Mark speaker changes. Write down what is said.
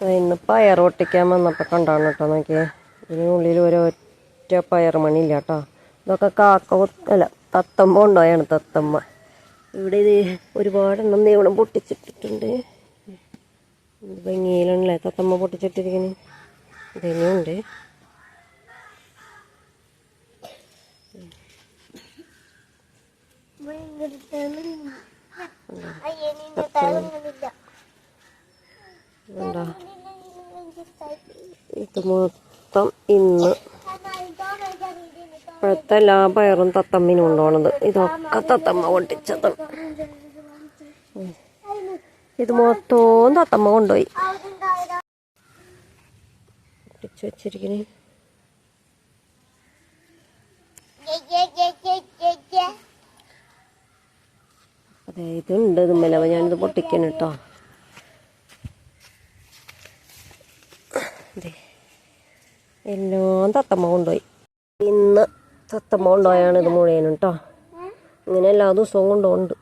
Speaker 1: ഇന്ന് പയർ ഒട്ടിക്കാൻ വന്നപ്പോൾ കണ്ടാണ് കേട്ടോ നോക്കിയേ. ഇതിനുള്ളിൽ ഒരൊറ്റ പയർ മണിയില്ല കേട്ടോ. ഇതൊക്കെ കാക്ക അല്ല തത്തമ്മ ഉണ്ടായാണ് തത്തമ്മ. ഇവിടെ ഇത് ഒരുപാടെണ്ണം നീവണം പൊട്ടിച്ചിട്ടിട്ടുണ്ട്. ഭംഗിയിലാണല്ലേ തത്തമ്മ പൊട്ടിച്ചിട്ടിരിക്കുന്നത്. ഇതന്നെയുണ്ട് ഇത് മൊത്തം ഇന്ന് ഇപ്പോഴത്തെ എല്ലാ പയറും തത്തമ്മിനും കൊണ്ടുപോണത്. ഇതൊക്കെ തത്തമ്മ പൊട്ടിച്ചത്. ഇത് മൊത്തവും തത്തമ്മ കൊണ്ടുപോയി. പൊട്ടിച്ചു വെച്ചിരിക്കണേ. അതെ ഇതുണ്ട്. ഇതുമ്മല അപ്പൊ ഞാനിത് പൊട്ടിക്കണം കേട്ടോ എല്ലാം തത്തമ്മ കൊണ്ടുപോയി ഇന്ന് തത്തമ്മ കൊണ്ടുപോയാണ് ഇത് മുഴുവനും കേട്ടോ ഇങ്ങനെ എല്ലാ ദിവസവും കൊണ്ടുപോകുന്നുണ്ട്.